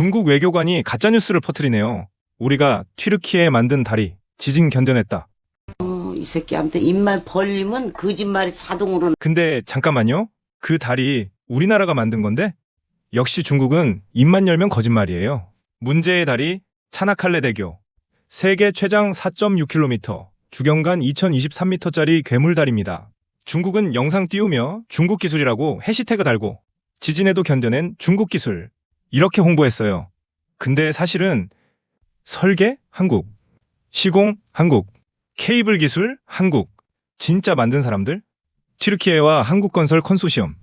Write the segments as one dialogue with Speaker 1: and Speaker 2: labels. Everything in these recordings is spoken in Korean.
Speaker 1: 중국 외교관이 가짜뉴스를 퍼뜨리네요. 우리가 튀르키예에 만든 다리, 지진 견뎌냈다.
Speaker 2: 어, 이 새끼 아무튼 입만 벌리면 거짓말이 자동으로
Speaker 1: 근데 잠깐만요. 그 다리 우리나라가 만든 건데? 역시 중국은 입만 열면 거짓말이에요. 문제의 다리 차나칼레 대교. 세계 최장 4.6km, 주경간 2023m짜리 괴물 다리입니다. 중국은 영상 띄우며 중국 기술이라고 해시태그 달고 지진에도 견뎌낸 중국 기술 이렇게 홍보했어요. 근데 사실은 설계 한국, 시공 한국, 케이블 기술 한국, 진짜 만든 사람들 튀르키예와 한국건설 컨소시엄.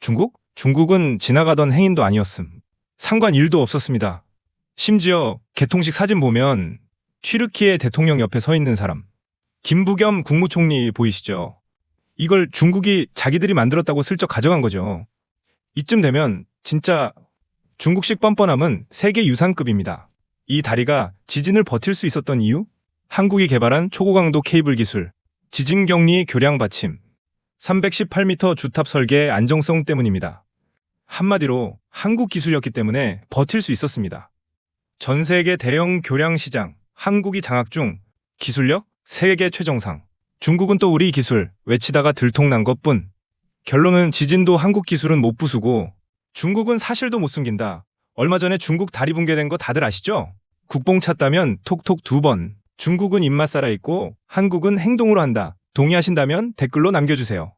Speaker 1: 중국? 중국은 지나가던 행인도 아니었음. 상관 일도 없었습니다. 심지어 개통식 사진 보면 튀르키예 대통령 옆에 서 있는 사람. 김부겸 국무총리 보이시죠? 이걸 중국이 자기들이 만들었다고 슬쩍 가져간 거죠. 이쯤 되면 진짜 중국식 뻔뻔함은 세계 유산급입니다. 이 다리가 지진을 버틸 수 있었던 이유? 한국이 개발한 초고강도 케이블 기술, 지진 격리 교량 받침, 318m 주탑 설계의 안정성 때문입니다. 한마디로 한국 기술이었기 때문에 버틸 수 있었습니다. 전 세계 대형 교량 시장, 한국이 장악 중 기술력 세계 최정상. 중국은 또 우리 기술 외치다가 들통난 것뿐. 결론은 지진도 한국 기술은 못 부수고 중국은 사실도 못 숨긴다. 얼마 전에 중국 다리 붕괴된 거 다들 아시죠? 국뽕 찼다면 톡톡 두 번. 중국은 입맛 살아 있고 한국은 행동으로 한다. 동의하신다면 댓글로 남겨주세요.